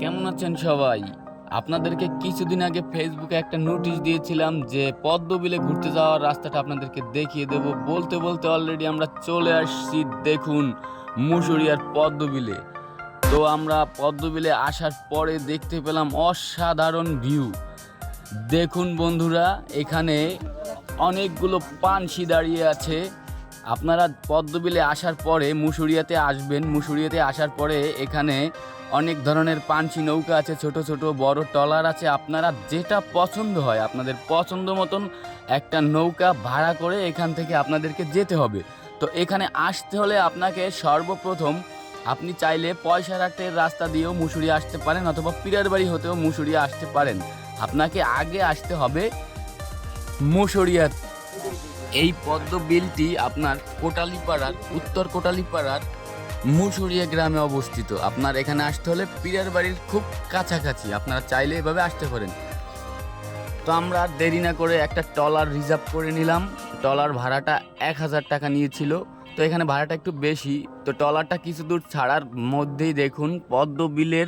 কেমন আছেন সবাই? আপনাদেরকে কিছুদিন আগে ফেসবুকে একটা নোটিশ দিয়েছিলাম যে পদ্মবিলে ঘুরতে যাওয়ার রাস্তাটা আপনাদেরকে দেখিয়ে দেব। বলতে বলতে অলরেডি আমরা চলে আসছি, দেখুন, মুসুরিয়ার পদ্মবিলে। তো আমরা পদ্মবিলে আসার পরে দেখতে পেলাম অসাধারণ ভিউ দেখুন বন্ধুরা, এখানে অনেকগুলো পানসি দাঁড়িয়ে আছে। আপনারা পদ্মবিলে আসার পরে মুসুরিয়াতে আসবেন। মুসুরিয়াতে আসার পরে এখানে অনেক ধরনের পানসি নৌকা আছে, ছোট ছোট, বড় টলার আছে। আপনারা যেটা পছন্দ হয়, আপনাদের পছন্দ মতন একটা নৌকা ভাড়া করে এখান থেকে আপনাদেরকে যেতে হবে। তো এখানে আসতে হলে আপনাকে সর্বপ্রথম আপনি চাইলে পয়সারহাটের রাস্তা দিয়েও মুসুরি আসতে পারেন অথবা পিরার বাড়ি হতেও মুসুরিয়া আসতে পারেন। আপনাকে আগে আসতে হবে মুসুরিয়া এই পদ্ম বিলটি আপনার কোটালিপাড়ার, উত্তর কোটালীপাড়ার মুসুরিয়া গ্রামে অবস্থিত। আপনার এখানে আসতে হলে পীরের বাড়ির খুব কাছাকাছি। আপনারা চাইলে এভাবে আসতে পারেন। তো আমরা আর দেরি না করে একটা টলার রিজার্ভ করে নিলাম। টলার ভাড়াটা এক হাজার টাকা নিয়েছিল। তো এখানে ভাড়াটা একটু বেশি। তো টলারটা কিছু দূর ছাড়ার মধ্যেই দেখুন, পদ্ম বিলের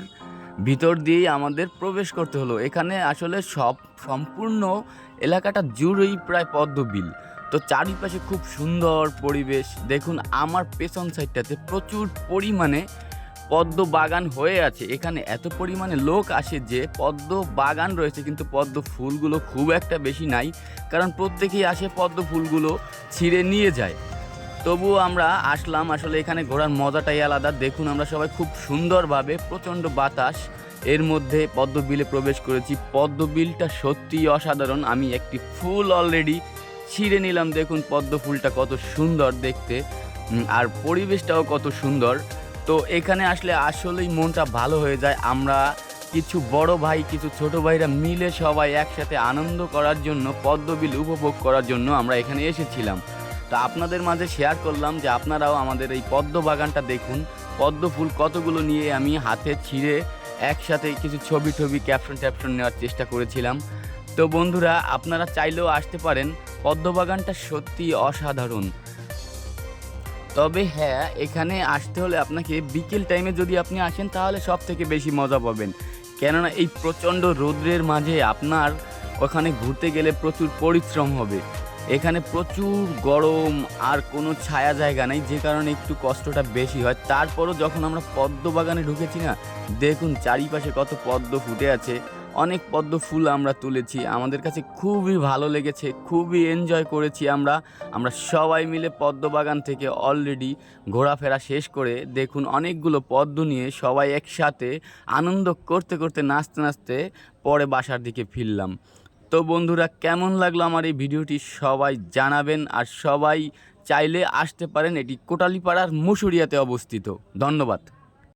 ভিতর দিয়েই আমাদের প্রবেশ করতে হলো। এখানে আসলে সব সম্পূর্ণ এলাকাটা জুড়েই প্রায় পদ্ম বিল। তো চারিপাশে খুব সুন্দর পরিবেশ। দেখুন, আমার পেছন সাইডটাতে প্রচুর পরিমাণে পদ্ম বাগান হয়ে আছে। এখানে এত পরিমাণে লোক আসে যে পদ্ম বাগান রয়েছে, কিন্তু পদ্ম ফুলগুলো খুব একটা বেশি নাই, কারণ প্রত্যেকেই আসে পদ্ম ফুলগুলো ছিঁড়ে নিয়ে যায়। তবুও আমরা আসলাম, আসলে এখানে ঘোরার মজাটাই আলাদা। দেখুন, আমরা সবাই খুব সুন্দরভাবে প্রচণ্ড বাতাস এর মধ্যে পদ্মবিলে প্রবেশ করেছি। পদ্মবিলটা সত্যিই অসাধারণ। আমি একটি ফুল অলরেডি ছিঁড়ে নিলাম, দেখুন পদ্ম ফুলটা কত সুন্দর দেখতে। আর পরিবেশটাও কত সুন্দর। তো এখানে আসলে আসলেই মনটা ভালো হয়ে যায়। আমরা কিছু বড় ভাই, কিছু ছোট ভাইরা মিলে সবাই একসাথে আনন্দ করার জন্য, পদ্মবিল উপভোগ করার জন্য আমরা এখানে এসেছিলাম। তো আপনাদের মাঝে শেয়ার করলাম যে আপনারাও আমাদের এই পদ্ম বাগানটা দেখুন। পদ্ম ফুল কতগুলো নিয়ে আমি হাতে ছিঁড়ে একসাথে কিছু ছবি টবি ক্যাপশন ট্যাপশন নেওয়ার চেষ্টা করেছিলাম। তো বন্ধুরা, আপনারা চাইলেও আসতে পারেন। পদ্ম বাগানটা সত্যি অসাধারণ। তবে হ্যাঁ এখানে আসতে হলে আপনাকে বিকেল টাইমে যদি আপনি আসেন, তাহলে সব থেকে বেশি মজা পাবেন। কেননা এই প্রচণ্ড রৌদ্রের মাঝে আপনার ওখানে ঘুরতে গেলে প্রচুর পরিশ্রম হবে। এখানে প্রচুর গরম আর কোনো ছায়া জায়গা নেই, যে কারণে একটু কষ্টটা বেশি হয়। তারপরও যখন আমরা পদ্ম বাগানে ঢুকেছি না, দেখুন চারিপাশে কত পদ্ম ফুটে আছে। অনেক পদ্ম ফুল আমরা তুলেছি। আমাদের কাছে খুবই ভালো লেগেছে, খুবই এনজয় করেছি আমরা। আমরা সবাই মিলে পদ্ম বাগান থেকে অলরেডি ঘোরাফেরা শেষ করে দেখুন অনেকগুলো পদ্ম নিয়ে সবাই একসাথে আনন্দ করতে করতে নাচতে নাচতে পরে বাসার দিকে ফিরলাম। তো বন্ধুরা, কেমন লাগল আমার এই ভিডিওটি সবাই জানাবেন আর সবাই চাইলে আসতে পারেন এটি কোটালিপাড়ার মুসুরিয়াতে অবস্থিত। ধন্যবাদ।